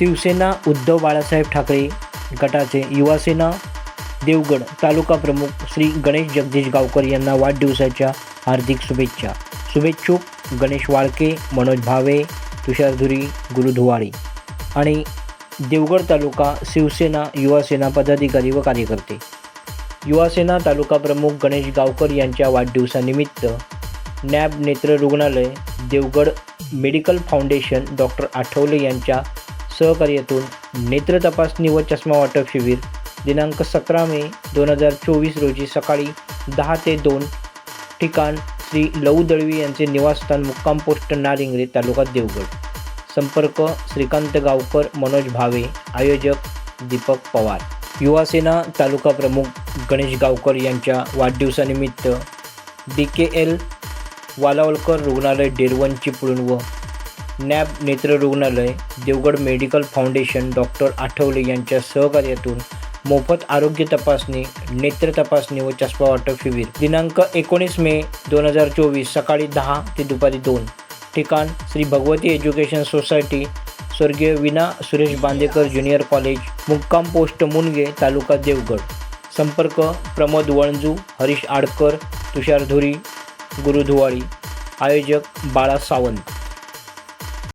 शिवसेना उद्धव बाळासाहेब ठाकरे गटाचे युवासेना देवगड तालुका प्रमुख श्री गणेश जगदीश गावकर यांना वाढदिवसाच्या हार्दिक शुभेच्छा. शुभेच्छुक गणेश वाळके मनोज भावे तुषार धुरी गुरु धुवाळे आणि देवगड तालुका शिवसेना युवासेना पदाधिकारी व कार्यकर्ते. युवासेना तालुका प्रमुख गणेश गावकर यांच्या वाढदिवसानिमित्त नॅब नेत्र रुग्णालय Devgad medical foundation doctor Athavale यांच्या सहकार्यातून नेत्र तपासणी व चष्मा वाटप शिबिर दिनांक सतरा मे दोन हजार चोवीस रोजी सकाळी दहा ते दोन ठिकाण श्री लऊ दळवी यांचे निवासस्थान मुक्काम पोस्ट नारिंगरे तालुका देवगड. संपर्क श्रीकांत गावकर मनोज भावे आयोजक दीपक पवार. युवासेना तालुका प्रमुख गणेश गावकर यांच्या वाढदिवसानिमित्त डी के एल वालावलकर रुग्णालय डेरवन चिपळूण व नॅब नेत्र रुग्णालय Devgad medical foundation doctor Athavale यांच्या सहकार्यातून मोफत आरोग्य तपासणी नेत्र तपासणी व चष्मा वाटप शिबिर. दिनांक एकोणीस मे दोन हजार चोवीस सकाळी दहा ते दुपारी दोन. ठिकाण श्री भगवती एज्युकेशन सोसायटी स्वर्गीय विना सुरेश बांदेकर ज्युनियर कॉलेज मुक्काम पोस्ट मुनगे तालुका देवगड. संपर्क प्रमोद वणजू हरीश आडकर तुषार धुरी गुरुधुवाळी. आयोजक बाळा सावंत.